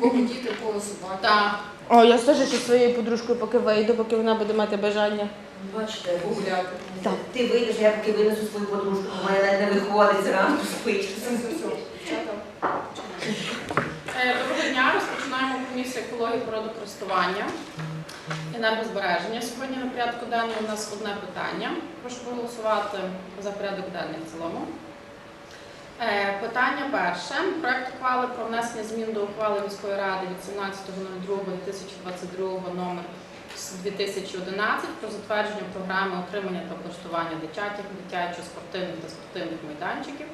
Кого діти, кого собаки. Так. О, я теж ще своєю подружкою поки вийду, поки вона буде мати бажання. Бачите, Погуляти. Так. ти вийдеш, я поки винесу свою подружку, бо в мене не виходить зранку спить. Е, Доброго дня. Розпочинаємо комісію екології природокористування енергозбереження. Сьогодні на порядку денному у нас одне питання. Прошу проголосувати за порядок денний в цілому. Е, Питання перше. Проект ухвали про внесення змін до ухвали міської ради від 17.02.2022 номер 2011 про затвердження програми отримання та облаштування дитячих, дитячо-спортивних та спортивних майданчиків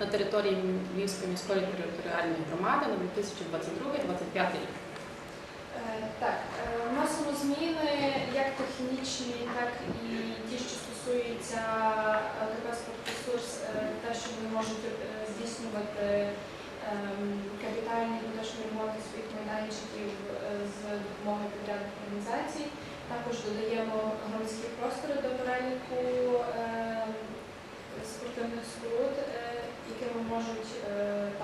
на території Львівської міської територіальної громади на 2022-2025 рік. Е, Так, е, вносимо зміни як технічні, так і здійснювати ем, капітальні поточні ремонти своїх майданчиків е, з допомогою підрядних організацій. Також додаємо громадські простори до переліку ем, спортивних споруд, е, якими можуть е,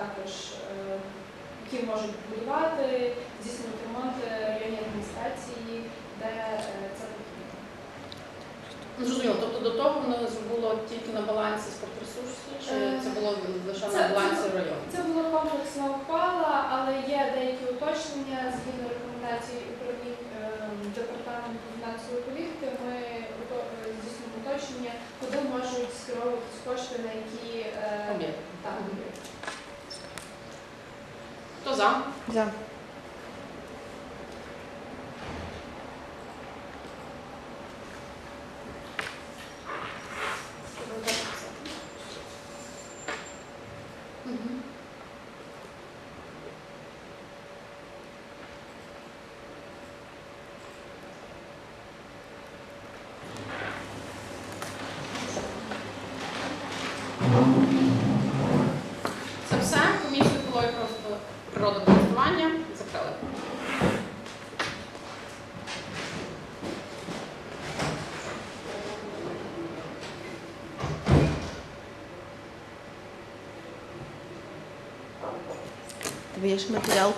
також е, які можуть будувати, здійснювати ремонт е, районні адміністрації, де е, це потрібно. Ну, Зрозуміло, тобто до того воно було тільки на балансі спортресурсу, чи Е, це було лише це- на балансі це- району? Це була комплексна ухвала, але є деякі уточнення рекомендацій управлінь е, департаменту фінансової політики. Ми е, здійснюємо уточнення, куди можуть скеровуватись кошти, на які там. Об'єкт. Хто за? За. Це все. Комісію і просто природокористування закрили. Тобі є ж матеріал